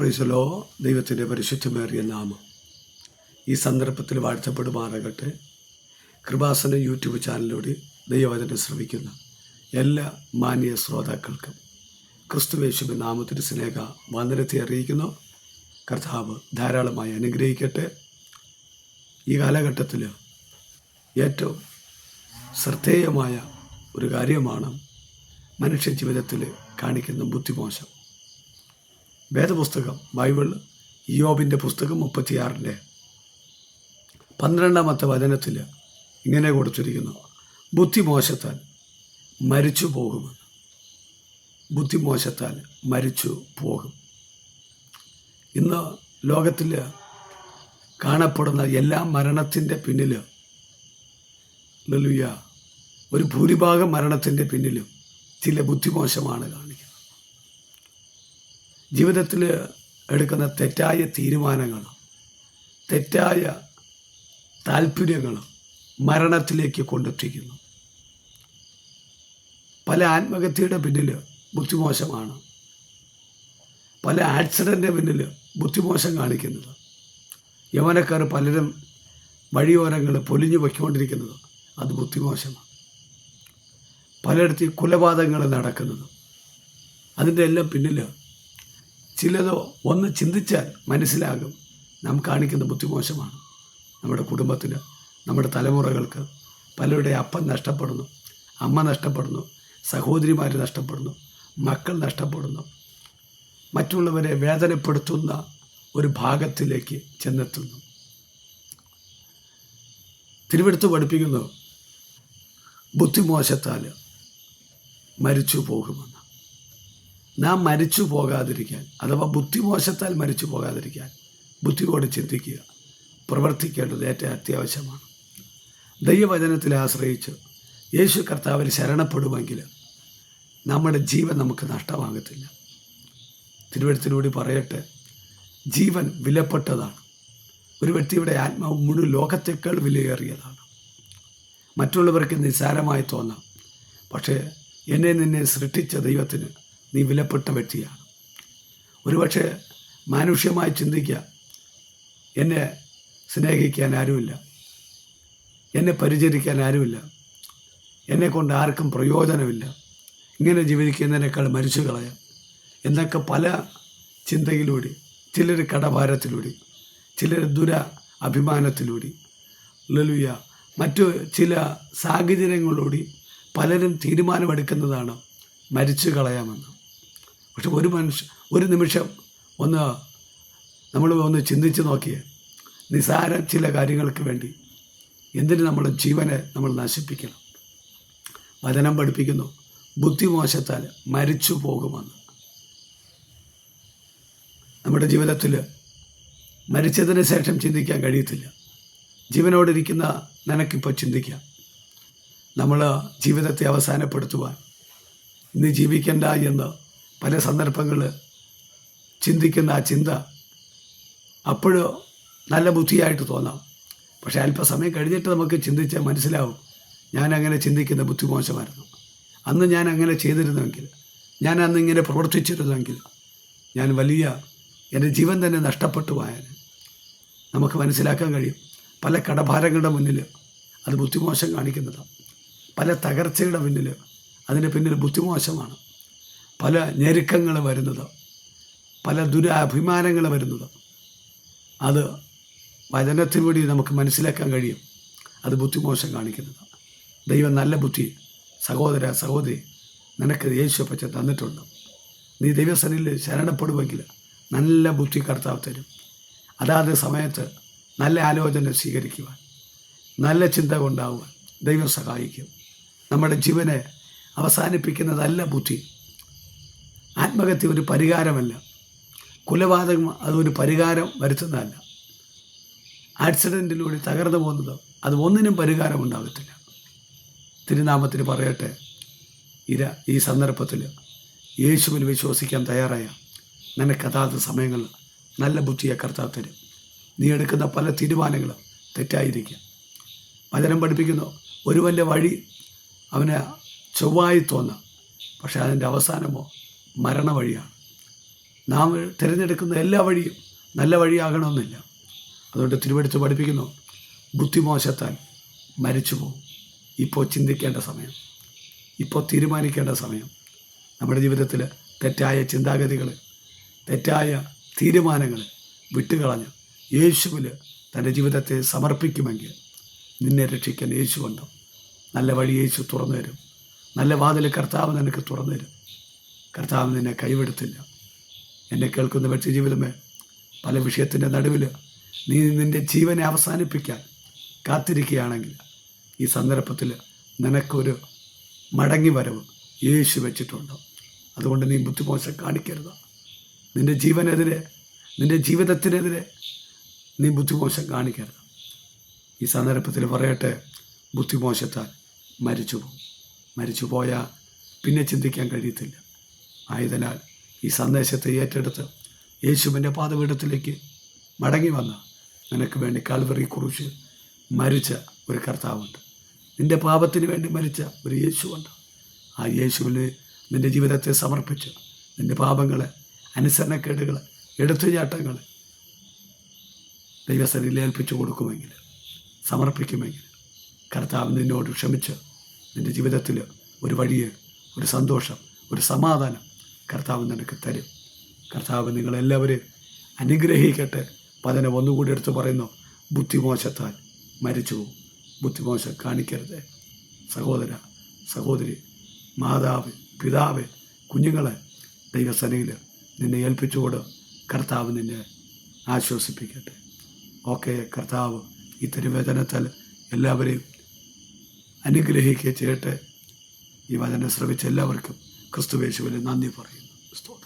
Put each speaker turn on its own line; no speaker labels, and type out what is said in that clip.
പ്രൈസലോ ദൈവത്തിന്റെ പരിശുദ്ധമേറിയ നാമം. ഈ സന്ദർഭത്തിൽ വാഴ്ത്തപ്പെടുമാറാകട്ടെ. കൃപാസന യൂട്യൂബ് ചാനലിലൂടെ ദൈവവചനം ശ്രമിക്കുന്ന എല്ലാ മാന്യ ശ്രോതാക്കൾക്കും ക്രിസ്തുവേശുവിൻ നാമത്തിന്റെ സ്നേഹ വന്ദനത്തെ അറിയിക്കുന്നു. കർത്താവ് ധാരാളമായി അനുഗ്രഹിക്കട്ടെ. ഈ കാലഘട്ടത്തിൽ ഏറ്റവും ശ്രദ്ധേയമായ ഒരു കാര്യമാണ് മനുഷ്യ ജീവിതത്തിൽ കാണിക്കുന്ന ബുദ്ധിമോശം. വേദപുസ്തകം ബൈബിൾ യോബിന്റെ പുസ്തകം മുപ്പത്തിയാറിന്റെ പന്ത്രണ്ടാമത്തെ വചനത്തിൽ ഇങ്ങനെ കൊടുത്തിരിക്കുന്നു. ബുദ്ധിമോശത്താൽ മരിച്ചു പോകുമെന്ന് ബുദ്ധിമോശത്താൽ മരിച്ചു പോകും. ഇന്ന് ലോകത്തിൽ കാണപ്പെടുന്ന എല്ലാ മരണത്തിന്റെ പിന്നിൽ ലലുയ ഒരു ഭൂരിഭാഗം മരണത്തിന്റെ പിന്നിലും ചില ബുദ്ധിമോശമാണ് കാണിക്കുന്നത്. ജീവിതത്തിൽ എടുക്കുന്ന തെറ്റായ തീരുമാനങ്ങൾ തെറ്റായ താല്പര്യങ്ങൾ മരണത്തിലേക്ക് കൊണ്ടെത്തിക്കുന്നു. പല ആത്മഹത്യയുടെ പിന്നിൽ ബുദ്ധിമോശമാണ്. പല ആക്സിഡന്റെ പിന്നിൽ ബുദ്ധിമോശം കാണിക്കുന്നത്. യവനക്കാർ പലരും വഴിയോരങ്ങൾ പൊലിഞ്ഞു വയ്ക്കൊണ്ടിരിക്കുന്നത് അത് ബുദ്ധിമോശമാണ്. പലയിടത്തും കൊലപാതകങ്ങൾ നടക്കുന്നത്. അതിന്റെ എല്ലാം പിന്നിൽ ചിലതോ ഒന്ന് ചിന്തിച്ചാൽ മനസ്സിലാകും. നാം കാണിക്കുന്ന ബുദ്ധിമോശമാണ് നമ്മുടെ കുടുംബത്തിന് നമ്മുടെ തലമുറകൾക്ക് പലരുടെ അപ്പൻ നഷ്ടപ്പെടുന്നു അമ്മ നഷ്ടപ്പെടുന്നു സഹോദരിമാർ നഷ്ടപ്പെടുന്നു മക്കൾ നഷ്ടപ്പെടുന്നു. മറ്റുള്ളവരെ വേദനപ്പെടുത്തുന്ന ഒരു ഭാഗത്തിലേക്ക് ചെന്നെത്തുന്നു. തിരുവെടുത്ത് പഠിപ്പിക്കുന്നു ബുദ്ധിമോശത്താൽ മരിച്ചു പോകുമെന്ന് നാം മരിച്ചു പോകാതിരിക്കാൻ അഥവാ ബുദ്ധിമോശത്താൽ മരിച്ചു പോകാതിരിക്കാൻ ബുദ്ധിയോടെ ചിന്തിക്കുക. പ്രവർത്തിക്കേണ്ടത് ഏറ്റവും അത്യാവശ്യമാണ്. ദൈവവചനത്തിൽ ആശ്രയിച്ച് യേശു കർത്താവിൽ ശരണപ്പെടുമെങ്കിൽ നമ്മുടെ ജീവൻ നമുക്ക് നഷ്ടമാകത്തില്ല. തിരുവഴുത്തിലൂടെ പറയട്ടെ ജീവൻ വിലപ്പെട്ടതാണ്. ഒരു വ്യക്തിയുടെ ആത്മാവ് മുഴു ലോകത്തേക്കാൾ വിലയേറിയതാണ്. മറ്റുള്ളവർക്ക് നിസ്സാരമായി തോന്നാം. പക്ഷേ എന്നെ നിന്നെ സൃഷ്ടിച്ച ദൈവത്തിന് നീ വിലപ്പെട്ട വ്യക്തിയാണ്. ഒരുപക്ഷെ മാനുഷ്യമായി ചിന്തിക്കുക എന്നെ സ്നേഹിക്കാൻ ആരുമില്ല എന്നെ പരിചരിക്കാൻ ആരുമില്ല എന്നെ കൊണ്ട് ആർക്കും പ്രയോജനമില്ല. ഇങ്ങനെ ജീവിക്കുന്നതിനേക്കാൾ മരിച്ചു കളയാം. എന്നൊക്കെ പല ചിന്തയിലൂടെ ചിലർ കടഭാരത്തിലൂടെ ചിലർ ദുര അഭിമാനത്തിലൂടെ ലലുയ മറ്റു ചില സാഹചര്യങ്ങളിലൂടെ പലരും തീരുമാനമെടുക്കുന്നതാണ് മരിച്ചു കളയാമെന്ന്. പക്ഷെ ഒരു മനുഷ്യ ഒരു നിമിഷം ഒന്ന് നമ്മൾ ഒന്ന് ചിന്തിച്ച് നോക്കിയേ. നിസാര ചില കാര്യങ്ങൾക്ക് വേണ്ടി എന്തിന് നമ്മൾ ജീവനെ നമ്മൾ നശിപ്പിക്കണം? വചനം പഠിപ്പിക്കുന്നു ബുദ്ധിമോശത്താൽ മരിച്ചു പോകുമെന്ന്. നമ്മുടെ ജീവിതത്തിൽ മരിച്ചതിന് ശേഷം ചിന്തിക്കാൻ കഴിയത്തില്ല. ജീവനോടിരിക്കുന്ന നിനക്കിപ്പോൾ ചിന്തിക്കാം. നമ്മൾ ജീവിതത്തെ അവസാനപ്പെടുത്തുവാൻ. ഇന്ന് ജീവിക്കണ്ട എന്ന് പല സന്ദർഭങ്ങൾ ചിന്തിക്കുന്ന ആ ചിന്ത അപ്പോഴോ നല്ല ബുദ്ധിയായിട്ട് തോന്നാം. പക്ഷേ അല്പസമയം കഴിഞ്ഞിട്ട് നമുക്ക് ചിന്തിച്ചാൽ മനസ്സിലാവും. ഞാൻ അങ്ങനെ ചിന്തിക്കുന്ന ബുദ്ധി മോശമായിരുന്നു. അന്ന് ഞാൻ അങ്ങനെ ചെയ്തിരുന്നുവെങ്കിൽ ഞാൻ അന്ന് ഇങ്ങനെ പ്രവർത്തിച്ചിരുന്നുവെങ്കിൽ ഞാൻ വലിയ എന്റെ ജീവൻ തന്നെ നഷ്ടപ്പെട്ടു പോയാൽ നമുക്ക് മനസ്സിലാക്കാൻ കഴിയും. പല കടഭാരങ്ങളുടെ മുന്നിൽ അത് ബുദ്ധിമോശം കാണിക്കുന്നതാണ്. പല തകർച്ചയുടെ പിന്നിൽ അതിന്റെ പിന്നിൽ ബുദ്ധിമോശമാണ്. പല ഞെരുക്കങ്ങൾ വരുന്നത് പല ദുരാഭിമാനങ്ങൾ വരുന്നത്. അത് വചനത്തിലൂടെ നമുക്ക് മനസ്സിലാക്കാൻ കഴിയും. അത് ബുദ്ധിമോശം കാണിക്കുന്നത്. ദൈവം നല്ല ബുദ്ധി സഹോദര സഹോദരി നിനക്ക് യേശുപ്പച്ച തന്നിട്ടുണ്ട്. നീ ദൈവസനിൽ ശരണപ്പെടുമെങ്കിൽ നല്ല ബുദ്ധി കർത്താവ് തരും. അതാത് സമയത്ത് നല്ല ആലോചന സ്വീകരിക്കുവാൻ നല്ല ചിന്ത കൊണ്ടാവുവാൻ ദൈവം സഹായിക്കും. നമ്മുടെ ജീവനെ അവസാനിപ്പിക്കുന്നതല്ല ബുദ്ധി ആത്മഹത്യ ഒരു പരിഹാരമല്ല. കുലപാതകം അതൊരു പരിഹാരം വരുത്തുന്നതല്ല. ആക്സിഡന്റിലൂടെ തകർന്നു പോകുന്നത് അത് ഒന്നിനും പരിഹാരമുണ്ടാകത്തില്ല തിരുനാമത്തിന് പറയട്ടെ ഇര ഈ സന്ദർഭത്തിൽ യേശുവിൽ വിശ്വസിക്കാൻ തയ്യാറായ നിനക്ക് സമയങ്ങൾ നല്ല ബുദ്ധിയെ കർത്താവ് നീ എടുക്കുന്ന പല തീരുമാനങ്ങളും തെറ്റായിരിക്കാം. വചനം പഠിപ്പിക്കുന്നു ഒരുവന്റെ വഴി അവന് ചൊവ്വായി തോന്നാം. പക്ഷേ അതിന്റെ അവസാനമോ മരണവഴിയാണ്. നാം തിരഞ്ഞെടുക്കുന്ന എല്ലാ വഴിയും നല്ല വഴിയാകണമെന്നില്ല. അതുകൊണ്ട് തിരുവെടുത്ത് പഠിപ്പിക്കുന്നു ബുദ്ധിമോശത്താൽ മരിച്ചു പോകും ഇപ്പോൾ ചിന്തിക്കേണ്ട സമയം ഇപ്പോൾ തീരുമാനിക്കേണ്ട സമയം. നമ്മുടെ ജീവിതത്തിൽ തെറ്റായ ചിന്താഗതികൾ തെറ്റായ തീരുമാനങ്ങൾ വിട്ടുകളഞ്ഞ് യേശുവിൽ തന്റെ ജീവിതത്തെ സമർപ്പിക്കുമെങ്കിൽ നിന്നെ രക്ഷിക്കാൻ യേശുവുണ്ടോ നല്ല വഴി യേശു തുറന്നു തരും. നല്ല വാതിൽ കർത്താവ് നിനക്ക് തുറന്നു തരും. കർത്താവ് നിന്നെ കൈവിടത്തില്ല. എന്നെ കേൾക്കുന്ന വ്യക്തി ജീവിതമേ പല വിഷയത്തിന്റെ നടുവിൽ നീ നിന്റെ ജീവനെ അവസാനിപ്പിക്കാൻ കാത്തിരിക്കുകയാണെങ്കിൽ ഈ സന്ദർഭത്തിൽ നിനക്കൊരു മടങ്ങി വരവ് യേശു വെച്ചിട്ടുണ്ട്. അതുകൊണ്ട് നീ ബുദ്ധിമോശം കാണിക്കരുത്. നിന്റെ ജീവനെതിരെ നിന്റെ ജീവിതത്തിനെതിരെ നീ ബുദ്ധിമോശം കാണിക്കരുത്. ഈ സന്ദർഭത്തിൽ പറയട്ടെ ബുദ്ധിമോശത്താൽ മരിച്ചു പോകും മരിച്ചു പോയാൽ പിന്നെ ചിന്തിക്കാൻ കഴിയത്തില്ല. ആയതിനാൽ ഈ സന്ദേശത്തെ ഏറ്റെടുത്ത് യേശുവിന്റെ പാതപീഠത്തിലേക്ക് മടങ്ങി വന്ന നിനക്ക് വേണ്ടി കാൽവറി കുറിച്ച് മരിച്ച ഒരു കർത്താവുണ്ട്. നിന്റെ പാപത്തിന് വേണ്ടി മരിച്ച ഒരു യേശുവുണ്ട്. ആ യേശുവിന് നിന്റെ ജീവിതത്തെ സമർപ്പിച്ച് നിന്റെ പാപങ്ങൾ അനുസരണക്കേടുകൾ എടുത്തുചാട്ടങ്ങൾ ദൈവസനിൽ ഏൽപ്പിച്ചു കൊടുക്കുമെങ്കിൽ സമർപ്പിക്കുമെങ്കിൽ കർത്താവ് നിന്നോട് ക്ഷമിച്ച് നിന്റെ ജീവിതത്തിൽ ഒരു വഴിയെ ഒരു സന്തോഷം ഒരു സമാധാനം കർത്താവ് നിനക്ക് തരും. കർത്താവ് നിങ്ങളെല്ലാവരും അനുഗ്രഹിക്കട്ടെ. പതിനെ ഒന്നുകൂടി എടുത്ത് പറയുന്നു ബുദ്ധിമോശത്താൽ മരിച്ചു ബുദ്ധിമോശം കാണിക്കരുത്. സഹോദര സഹോദരി മാതാവ് പിതാവ് കുഞ്ഞുങ്ങളെ ദൈവസനയിൽ നിന്നെ ഏൽപ്പിച്ചുകൊണ്ട് കർത്താവ് നിന്നെ ആശ്വസിപ്പിക്കട്ടെ. ഓക്കെ കർത്താവ് ഈ തിരുവേദനത്താൽ എല്ലാവരെയും അനുഗ്രഹിക്കുക ചെയ്യട്ടെ. ഈ വചനം ശ്രമിച്ച എല്ലാവർക്കും ക്രിസ്തുവേശുവിന് നന്ദി പറയും Стой.